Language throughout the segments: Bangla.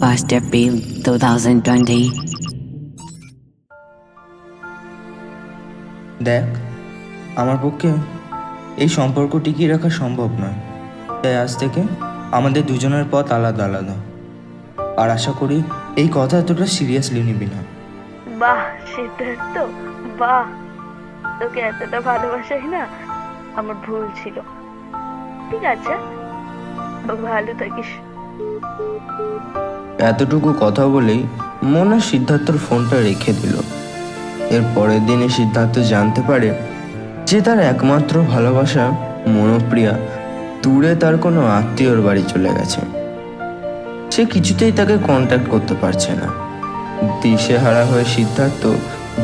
First April 2020. দেখ আমার পক্ষে এই সম্পর্ক টিকিয়ে রাখা সম্ভব নয়। তাই আজ থেকে আমাদের দুজনের পথ আলাদা আলাদা। আর আশা করি এই কথা এতটা সিরিয়াসলি নিবি না। বাহ সিদ্ধার্থ বাহ। তোকে এতটা ভালোবাসাই না আমার ভুল ছিল। ঠিক আছে ভালো থাকিস। এতটুকু কথা বলেই মনা সিদ্ধার্থর ফোনটা রেখে দিল। এর পরের দিনে সিদ্ধার্থ জানতে পারে যে তার একমাত্র ভালোবাসা মনোপ্রিয়া দূরে তার কোনো আত্মীয়র বাড়ি চলে গেছে। সে কিছুতেই তাকে কন্ট্যাক্ট করতে পারছে না। দিশেহারা হয়ে সিদ্ধার্থ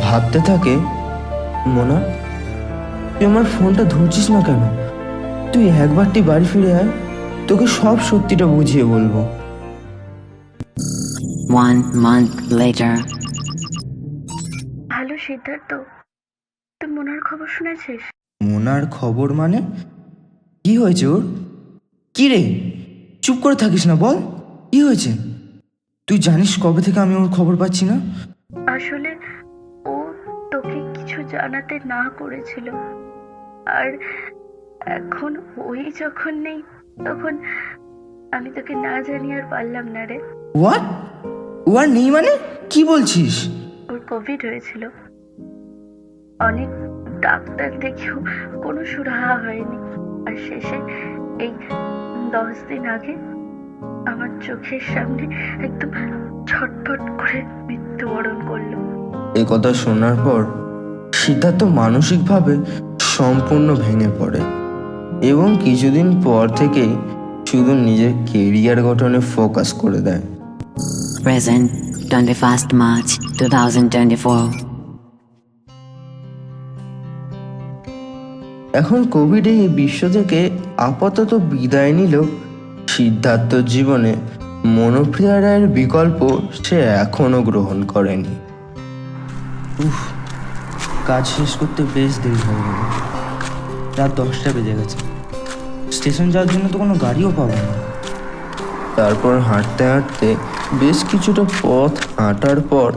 ভাবতে থাকে, মোনা, তুই আমার ফোনটা ধরছিস না কেন? তুই একবারটি বাড়ি ফিরে আয়, তোকে সব সত্যিটা বুঝিয়ে বলব। One month later. ভালো সিদ্ধার্থ। তুই মনার খবর শুনেছিস? মোনার খবর মানে? কি হয়েছে ওর? কি রে? চুপ করে থাকিস না বল। কি হয়েছে? তুই জানিস কবে থেকে আমি ওর খবর পাচ্ছি না? আসলে ও তোকে কিছু জানাতে না করেছিল। আর এখন ওই যখন নেই তখন আমি তোকে না জানিয়ে আর পারলাম না রে। হোয়াট ও আর নেই মানে? কি বলছিস? ওর কোভিড হয়েছিল। অনেক ডাক্তার দেখেও কোনো সুরাহা হয়নি। আর শেষে এই দশ দিন আগে আমার চোখের সামনে একদম ছটফট করে মৃত্যুবরণ করল। এই কথা শোনার পর সিদ্ধার্থ মানসিকভাবে সম্পূর্ণ ভেঙে পড়ে এবং কিছুদিন পর থেকেই শুধু নিজের কেরিয়ার গঠনে ফোকাস করে দেয়। Present 21st March 2024. এখন কোভিডে এই বিশ্ব থেকে আপাতত বিদায় নিলেও সিদ্ধার্থ জীবনে। মনোপ্রিয়া রায়ের বিকল্প সে এখনও গ্রহণ করেনি। উফ কাজ শেষ করতে বেশ দেরি হয়ে গেল। রাত দশটা বেজে গেছে। স্টেশন যাওয়ার জন্য তো কোনো গাড়িও পাবো না। তারপর হাঁটতে হাঁটতে বেশ কিছুটা পথ হাঁটার পর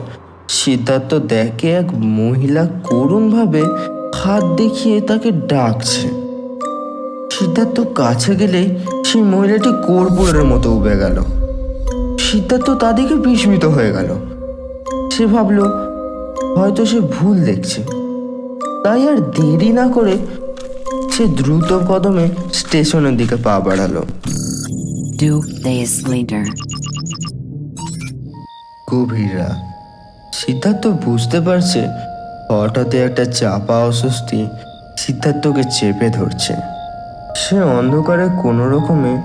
সিদ্ধার্থ দেখে এক মহিলা করুণভাবে হাত দেখিয়ে তাকে ডাকছে। সিদ্ধার্থ কাছে গেলেই সেই মহিলাটি কর্পূরের মতো উবে গেল। সিদ্ধার্থ তা দেখে বিস্মিত হয়ে গেল। সে ভাবলো, হয়তো সে ভুল দেখছে। তাই আর দেরি না করে সে দ্রুত কদমে স্টেশনের দিকে পা বাড়ালো। Two days later. গভীর সিদ্ধার্থ বুঝতে পারছে হঠাৎ একটা চাপা অস্বস্তি সিদ্ধার্থকে চেপে ধরছে। সে অন্ধকারে কোনো রকমে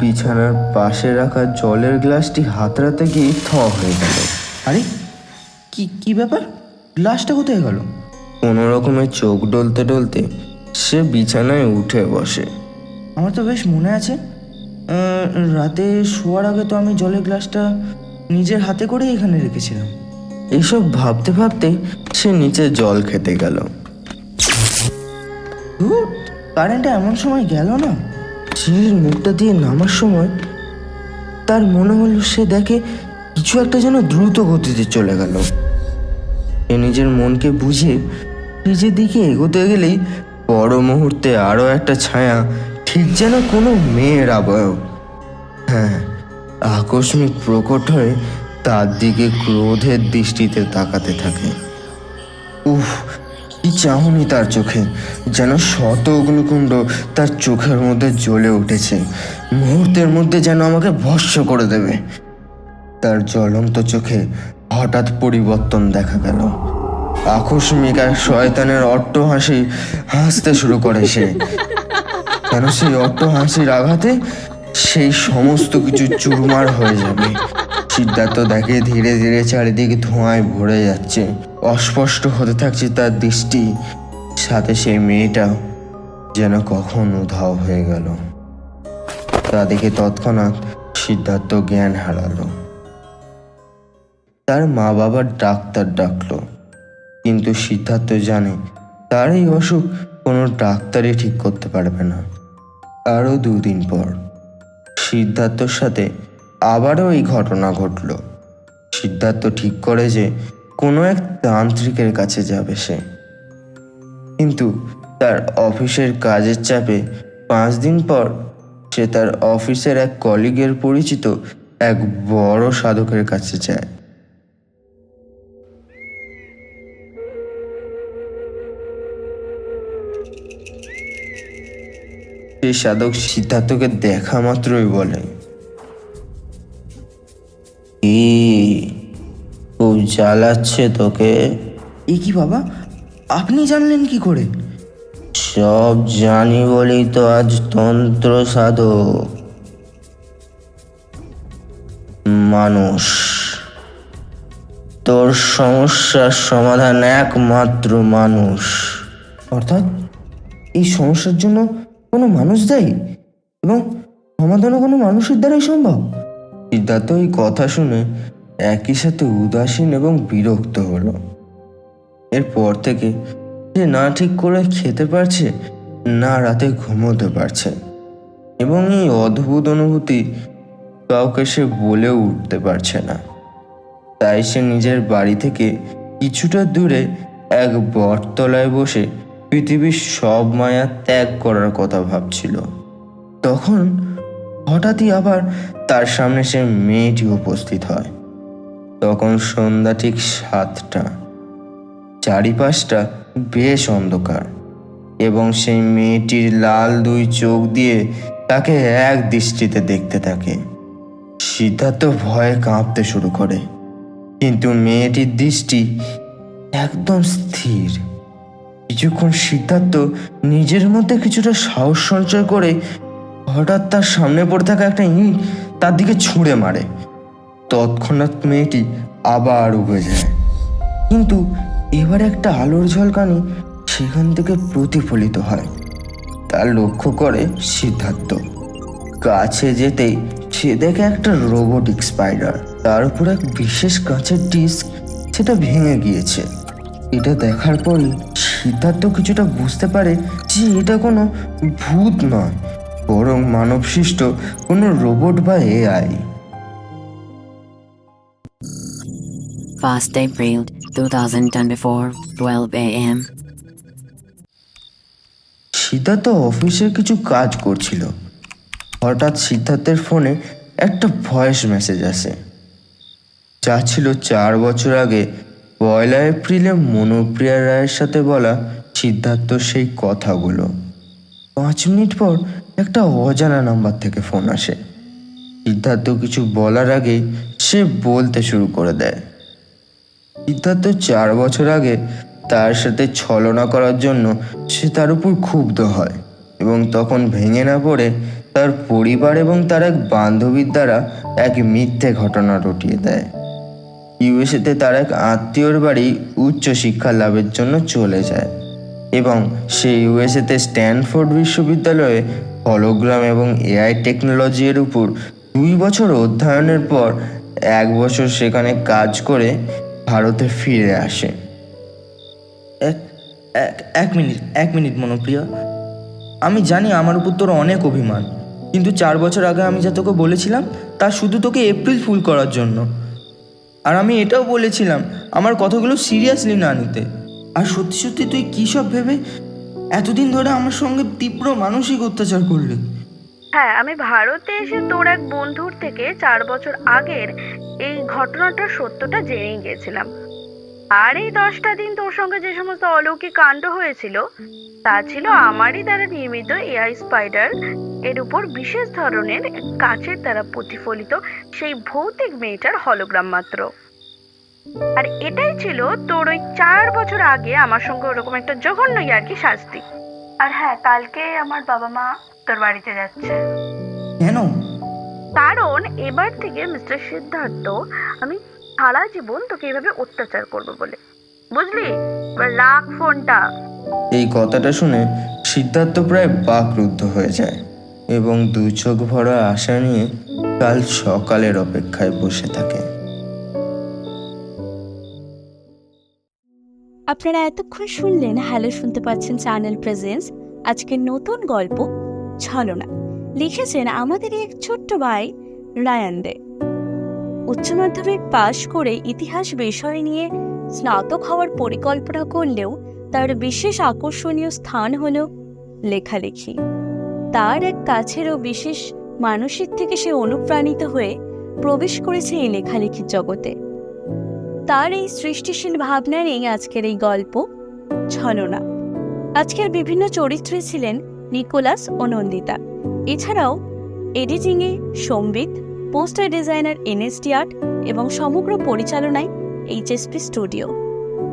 বিছানার পাশে রাখা জলের গ্লাসটি হাতড়াতে গিয়ে থ হয়ে গেল। আরে কি কি ব্যাপার? গ্লাসটা কোথায় গেল? কোনো রকমে চোখ ডলতে ডলতে সে বিছানায় উঠে বসে। আমার তো বেশ মনে আছে রাতে শোয়ার আগে তো আমি জলের গ্লাসটা নিজের হাতে করেই এখানে রেখেছিলাম। এইসব ভাবতে ভাবতে সে নিচে জল খেতে গেল। কারেন্টটা এমন সময় গেল না? সিঁড়ির মুখটা দিয়ে নামার সময় তার মনে হলো সে দেখে কিছু একটা যেন দ্রুত গতিতে চলে গেল। সে নিজের মনকে বুঝে নিজের দিকে এগোতে গেলেই বড় মুহূর্তে আরও একটা ছায়া ঠিক যেন কোনো মেয়ের আবয়ব হ্যাঁ আকস্মিক প্রকট হয়ে তার দিকে ক্রোধের দৃষ্টিতে তাকাতে থাকে। উফ, কি চাহনি তার চোখে, যেন শত অগ্নিকুণ্ড তার চোখের মধ্যে জ্বলে উঠেছে। মুহূর্তের মধ্যে যেন আমাকে ভস্য করে দেবে। তার জ্বলন্ত চোখে হঠাৎ পরিবর্তন দেখা গেল। আকস্মিক এক শয়তানের অট্ট হাসি হাসতে শুরু করে সে। কেন সেই হাসির আঘাতে সেই সমস্ত কিছু চুরমার হয়ে যাবে? সিদ্ধার্থ দেখে ধীরে ধীরে চারিদিকে ধোঁয়ায় ভরে যাচ্ছে। অস্পষ্ট হতে থাকছে তার দৃষ্টি। সাথে সেই মেয়েটা যেন কখন উধাও হয়ে গেল। তা দেখে তৎক্ষণাৎ সিদ্ধার্থ জ্ঞান হারালো। তার মা বাবার ডাক্তার ডাকলো। কিন্তু সিদ্ধার্থ জানে তার এই অসুখ কোনো ডাক্তারই ঠিক করতে পারবে না। আরও দুদিন পর। সিদ্ধার্থর সাথে আবারও এই ঘটনা ঘটল। সিদ্ধার্থ ঠিক করে যে কোনো এক তান্ত্রিকের কাছে যাবে সে। কিন্তু তার অফিসের কাজের চাপে পাঁচ দিন পর সে তার অফিসের এক কলিগের পরিচিত এক বড় সাধকের কাছে যায়। সেই সাধক সিদ্ধার্থকে দেখা মাত্রই বলে। কি? খুব জ্বালাচ্ছে তোকে? এ কি বাবা? আপনি জানলেন কি করে? সব জানি বলেই তো আজ তন্ত্র সাধক। মানুষ। তোর সমস্যার সমাধান একমাত্র মানুষ। অর্থাৎ এই সমস্যার জন্য কোনো মানুষ দায়ী? এবং সমাধানও কোনো মানুষের দ্বারাই সম্ভব? সিদ্ধার্থ এই কথা শুনে একই সাথে উদাসীন এবং বিরক্ত হলো। এরপর থেকে সে না ঠিক করে খেতে পারছে, না রাতে ঘুমোতে পারছে এবং এই অদ্ভুত অনুভূতি কাউকে সে বলেও উঠতে পারছে না। তাই সে নিজের বাড়ি থেকে কিছুটা দূরে এক বটতলায় বসে পৃথিবীর সব মায়া ত্যাগ করার কথা ভাবছিল। তখন হঠাৎই আবার তার সামনে সে মেয়েটি উপস্থিত হয়। তখন সন্ধ্যা ঠিক সাতটা। চারিপাশটা বেশ অন্ধকার এবং সেই মেয়েটির লাল দুই চোখ দিয়ে তাকে এক দৃষ্টিতে দেখতে থাকে। সিদ্ধার্থ ভয়ে কাঁপতে শুরু করে, কিন্তু মেয়েটির দৃষ্টি একদম স্থির। কিছুক্ষণ সিদ্ধার্থ নিজের মধ্যে কিছুটা সাহস সঞ্চয় করে হঠাৎ তার সামনে পড়ে থাকা একটা ইট তার দিকে ছুঁড়ে মারে। তৎক্ষণাৎ মেয়েটি আবার উবে যায়। কিন্তু এবার একটা আলোর ঝলকানি সেখান থেকে প্রতিফলিত হয়। তা লক্ষ্য করে সিদ্ধার্থ। কাছে যেতেই সে দেখে একটা রোবোটিক স্পাইডার, তার উপর এক বিশেষ কাঁচের ডিস্ক, সেটা ভেঙে গিয়েছে। এটা দেখার পরই সিদ্ধার্থ কিছুটা বুঝতে পারে যে এটা কোনো ভূত নয় বরং মানবসৃষ্ট কোনো রোবট বা AI. 1st April 2024, 12 a.m. Siddharth অফিসের কিছু কাজ করছিল। হঠাৎ সিদ্ধার্থের ফোনে একটা ভয়েস মেসেজ আসে। যা ছিল চার বছর আগে পয়লা এপ্রিলে মনোপ্রিয়া রায়ের সাথে বলা সিদ্ধার্থ সেই কথাগুলো। পাঁচ মিনিট পর একটা অজানা নাম্বার থেকে ফোন আসে। সিদ্ধার্থ কিছু বলার আগে সে বলতে শুরু করে দেয়। সিদ্ধার্থ চার বছর আগে তার সাথে ছলনা করার জন্য সে তার উপর ক্ষুব্ধ হয় এবং তখন ভেঙে না পড়ে তার পরিবার এবং তার এক বান্ধবীর দ্বারা এক মিথ্যে ঘটনা রটিয়ে দেয়। ইউএসএতে তার এক আত্মীয়র বাড়ি উচ্চ শিক্ষা লাভের জন্য চলে যায় এবং সে ইউএসএতে স্ট্যানফোর্ড বিশ্ববিদ্যালয়ে হলোগ্রাম এবং এআই টেকনোলজি এর উপর দুই বছর অধ্যয়নের পর এক বছর সেখানে কাজ করে ভারতে ফিরে আসে। এক এক এক মিনিট এক মিনিট মনোপ্রিয়া। আমি জানি আমার উপর তোর অনেক অভিমান, কিন্তু চার বছর আগে আমি যা তোকে বলেছিলাম তা শুধু তোকে এপ্রিল ফুল করার জন্য। আর আমি এটাও বলেছিলাম, আমার কথাগুলো সিরিয়াসলি না নিতে। আর সত্যি সত্যি তুই কী সব ভেবে এতদিন ধরে আমার সঙ্গে তীব্র মানসিক অত্যাচার করলি? হ্যাঁ আমি ভারতে এসে তোর এক বন্ধুর থেকে চার বছর আগের এই ঘটনাটার সত্যটা জেনে গিয়েছিলাম আর এই দশটা দিন তোর সঙ্গে যে সমস্ত অলৌকিক কাণ্ড হয়েছিল তা ছিল আমারই দ্বারা নির্মিত এআই স্পাইডার। এর উপর বিশেষ ধরনের কাচের দ্বারা প্রতিফলিত সেই ভৌতিক মেয়েটার হলোগ্রাম মাত্র। আর এটাই ছিল তোর ওই চার বছর আগে আমার সঙ্গে ওরকম একটা জঘন্য আর কি শাস্তি। আর হ্যাঁ কালকে আমার বাবা মা তোর বাড়িতে যাচ্ছে। কেন? কারণ এবার থেকে মিস্টার সিদ্ধার্থ আমি সারা জীবন তোকে এভাবে অত্যাচার করব বলে। বুঝলি? এবার রাখ ফোনটা। এই কথাটা শুনে সিদ্ধার্থ প্রায় বাকরুদ্ধ হয়ে যায় এবং দু চোখ ভরা আশা নিয়ে কাল সকালের অপেক্ষায় বসে থাকে। আপনারা এতক্ষণ শুনলেন হ্যালো শুনতে পাচ্ছেন চ্যানেল প্রেজেন্স আজকের নতুন গল্প ছলনা। লিখেছেন আমাদের এক ছোট্ট ভাই রায়ান দে। উচ্চ মাধ্যমিক পাশ করে ইতিহাস বিষয় নিয়ে স্নাতক হওয়ার পরিকল্পনা করলেও তার বিশেষ আকর্ষণীয় স্থান হল লেখালেখি। তার এক কাছের ও বিশেষ মানসিক থেকে সে অনুপ্রাণিত হয়ে প্রবেশ করেছে এই লেখালেখির জগতে। তার এই সৃষ্টিশীল ভাবনা নেই আজকের এই গল্প, ছলনা। আজকের বিভিন্ন চরিত্রে ছিলেন নিকোলাস ও নন্দিতা। এছাড়াও এডিটিংয়ে সম্বিত, পোস্টার ডিজাইনার এনএসডি আর্ট এবং সমগ্র পরিচালনায় এইচএসপি স্টুডিও।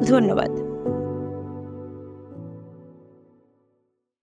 ধন্যবাদ।